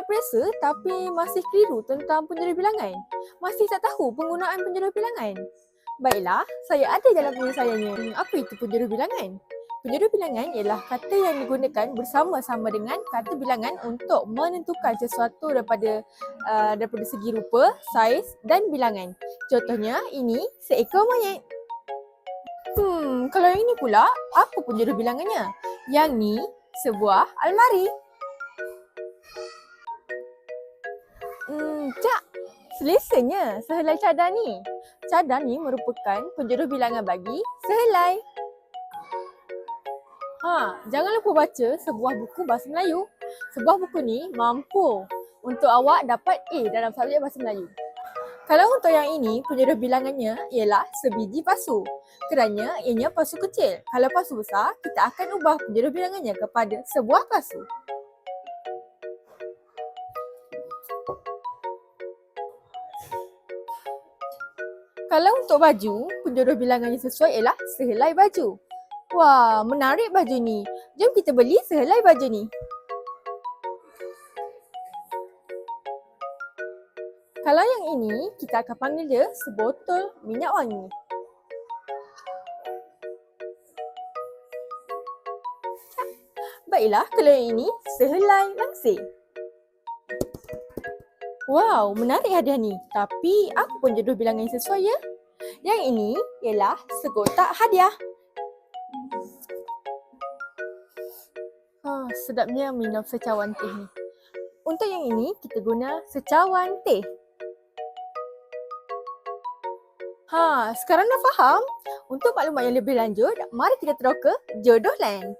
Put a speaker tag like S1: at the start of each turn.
S1: nak periksa tapi masih keliru tentang penjuru bilangan. Masih tak tahu penggunaan penjuru bilangan. Baiklah, saya ada dalam penyelesaiannya. Hmm, Apa itu penjuru bilangan? Penjuru bilangan ialah kata yang digunakan bersama-sama dengan kata bilangan untuk menentukan sesuatu daripada uh, daripada segi rupa, saiz dan bilangan. Contohnya, ini seekor monyet. Hmm, kalau yang ini pula, apa penjuru bilangannya? Yang ni sebuah almari. Hmm, Cak, selesanya sehelai cadar ni. Cadar ni merupakan penjuru bilangan bagi sehelai. Ha, jangan lupa baca sebuah buku bahasa Melayu. Sebuah buku ni mampu untuk awak dapat A dalam subjek bahasa Melayu. Kalau untuk yang ini, penjuru bilangannya ialah sebiji pasu. Kerana ianya pasu kecil. Kalau pasu besar, kita akan ubah penjuru bilangannya kepada sebuah pasu. Kalau untuk baju, penjuru bilangannya sesuai ialah sehelai baju. Wah, menarik baju ni. Jom kita beli sehelai baju ni. Kalau yang ini, kita akan panggil dia sebotol minyak wangi. Baiklah, kalau yang ini, sehelai langsir. Wow, menarik hadiah ni. Tapi apa pun jodoh bilangan yang sesuai ya? Yang ini ialah sekotak hadiah. Ha, sedapnya minum secawan teh ni. Untuk yang ini, kita guna secawan teh. Ha, sekarang dah faham? Untuk maklumat yang lebih lanjut, mari kita terus ke Jodoh Land.